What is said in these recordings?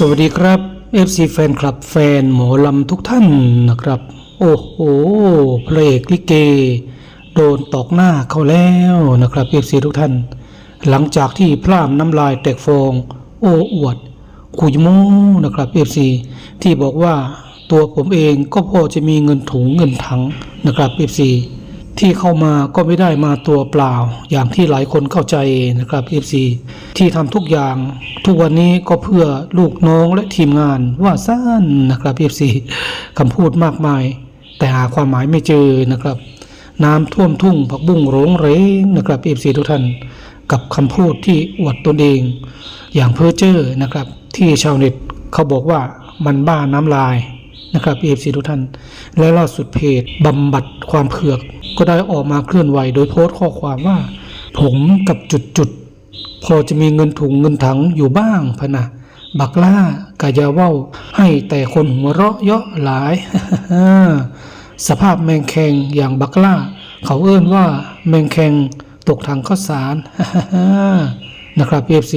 สวัสดีครับ FC แฟนคลับแฟนหมอลำทุกท่านนะครับ โอ้โหพระเอกลิเก โดนตอกหน้าเขาแล้วนะครับ FC ทุกท่าน หลังจากที่พร่ามน้ำลายแตกฟอง โอ้อวดคุยโมนะครับ FC ที่บอกว่าตัวผมเองก็พอจะมีเงินถุงเงินถังนะครับ FC ที่เข้ามาก็ไม่ได้มาตัวเปล่า อย่างที่หลายคนเข้าใจนะครับ FC ที่ทำทุกอย่าง ทุกวันนี้ก็เพื่อลูกน้องและทีมงานว่าสั้นนะครับ FC คำพูดมากมาย แต่หาความหมายไม่เจอนะครับ น้ำท่วมทุ่งผักบุ้งโรงเรงนะครับ FC ทุกท่านกับคำพูดที่อวดตนเอง อย่างเพ้อเจ้อนะครับ ที่ชาวเน็ตเขาบอกว่ามันบ้าน้ำลาย นะครับเอฟซีทุกท่าน และล่าสุดเพจบำบัดความเผือก ก็ได้ออกมาเคลื่อนไหวโดยโพสต์ข้อความว่า ผมกับจุดจุดๆพอจะมีเงินถุงเงินถังอยู่บ้างพะนะบักล่ากะยาเว้าให้แต่คนหัวเราะเยาะหลาย สภาพแมงแคงอย่างบักล่า เขาเอื้นว่าแมงแคงตกถังข้าวสารนะครับ PFC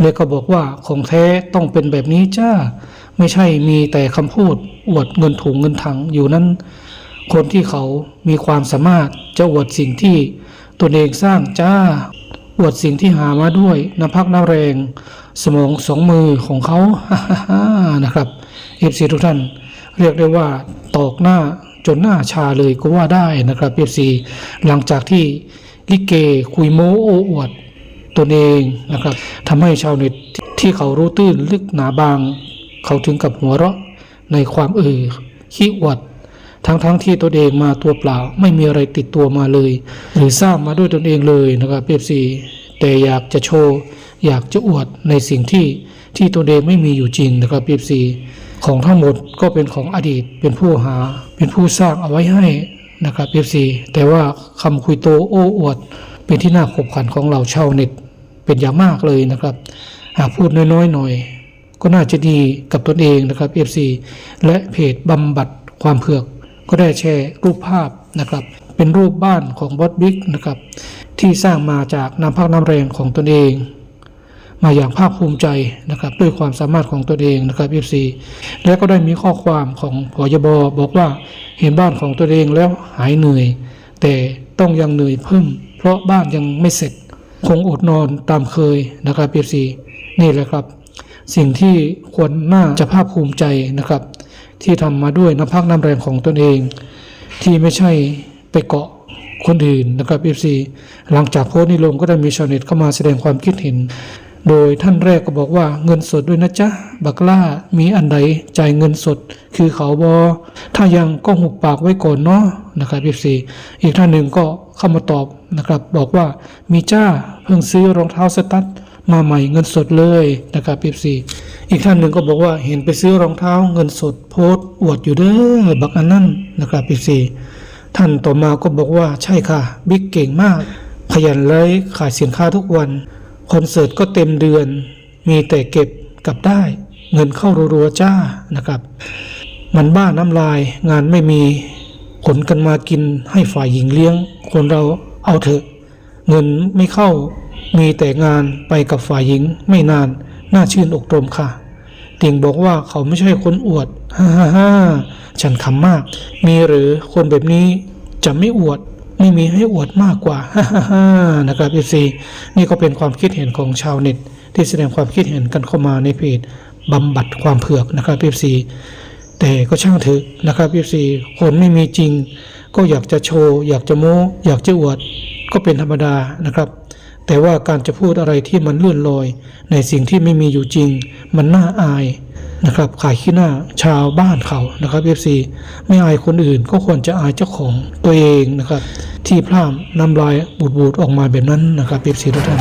เลยก็บอกว่าของแท้ต้องเป็นแบบนี้จ้า ไม่ใช่มีแต่คำพูดอวดเงินถุงเงินถังอยู่นั้น คนที่เขามีความสามารถจะอวดสิ่งที่ตนเองสร้างจ้า อวดสิ่งที่หามาด้วยน้ำพักน้ำแรง สมองสองมือของเขานะครับ FC ทุกท่าน เรียกได้ว่าตอกหน้าจนหน้าชาเลยก็ว่าได้นะครับ FC หลังจากที่ลิเกคุยโมโออวดตนเองนะครับทำให้ชาวเน็ตที่เขารู้ตื้นลึกหนาบาง เขาถึงกับหัวเราะในความเอ่อขี้อวดทั้งๆทที่ตนเองมาตัวเปล่า ไม่มีอะไรติดตัวมาเลย หรือสร้างมาด้วยตนเองเลยนะครับเอฟซีแต่อยากจะโชว์อยากจะอวดในสิ่งที่ที่ตนเองไม่มีอยู่จริงนะครับเอฟซีของทั้งหมดก็เป็นของอดีตเป็นผู้หา เป็นผู้สร้างเอาไว้ให้นะครับเอฟซีแต่ว่าคำคุยโตโอ้อวด เป็นที่น่าขบขันของเราชาวเน็ตเป็นอย่างมากเลยนะครับ หากพูดน้อยๆหน่อย ก็น่าจะดีกับตนเองนะครับ FC และเพจบำบัดความเผือก ก็ได้แชร์รูปภาพนะครับ เป็นรูปบ้านของบอสบิ๊กนะครับ ที่สร้างมาจากน้ำพักน้ำแรงของตนเอง มาอย่างภาคภูมิใจนะครับ ด้วยความสามารถของตนเองนะครับ FC และก็ได้มีข้อความของพยบบอกว่าเห็นบ้านของตนเองแล้วหายเหนื่อย แต่ต้องยังเหนื่อยเพิ่ม เพราะบ้านยังไม่เสร็จคงอดนอนตามเคยนะครับ FC นี่แหละครับ สิ่งที่ควรน่าจะภาคภูมิใจนะครับ ที่ทำมาด้วยน้ำพักน้ำแรงของตนเอง ที่ไม่ใช่ไปเกาะคนอื่นนะครับ FC หลังจากโพสต์นี้ลงก็ได้มีชาวเน็ตเข้ามาแสดงความคิดเห็น โดยท่านแรกก็บอกว่าเงินสดด้วยนะจ๊ะ บักล่ามีอันใดจ่ายเงินสด คือเขาบอถ้ายังก็หุบปากไว้ก่อนเนาะนะครับ FC อีกท่านหนึ่งก็เข้ามาตอบนะครับ บอกว่ามีจ้าเพิ่งซื้อรองเท้าสตั๊ด มาใหม่เงินสดเลยนะครับ FC อีกท่านหนึ่งก็บอกว่าเห็นไปซื้อรองเท้าเงินสดโพสอวดอยู่เด้อบักอันนั่นนะครับ FC ท่านต่อมาก็บอกว่าใช่ค่ะบิ๊กเก่งมาก ขยันเลยขายสินค้าทุกวันคอนเสิร์ตก็เต็มเดือน มีแต่เก็บกลับได้ เงินเข้ารัวๆจ้านะครับ มันบ้าน้ำลายงานไม่มีขนกันมากินให้ฝ่ายหญิงเลี้ยง คนเราเอาเถอะ เงินไม่เข้า มีแต่งานไปกับฝ่ายหญิงไม่นาน น่าชื่นอกตรมค่ะติ่งบอกว่าเขาไม่ใช่คนอวด ฮ่าฮ่าฮ่าฉันขำมาก มีหรือคนแบบนี้จะไม่อวด ไม่มีให้อวดมากกว่า ฮ่าฮ่าฮ่านะครับพีซีนี่ก็เป็นความคิดเห็นของชาวเน็ต ที่แสดงความคิดเห็นกันเข้ามาในเพจบำบัดความเผือกนะครับพีซีแต่ก็ช่างเถอะนะครับพีซีคนไม่มีจริง ก็อยากจะโชว์ อยากจะโม้ อยากจะอวด ก็เป็นธรรมดานะครับ แต่ว่าการจะพูดอะไรที่มันเลื่อนลอย ในสิ่งที่ไม่มีอยู่จริง มันน่าอายนะครับขายขี้หน้าชาวบ้านเขานะครับเอฟซีไม่อายคนอื่นก็ควรจะอายเจ้าของตัวเองนะครับ ที่พร่ำนำลายบูดบูดออกมาแบบนั้นนะครับเอฟซีทุกท่าน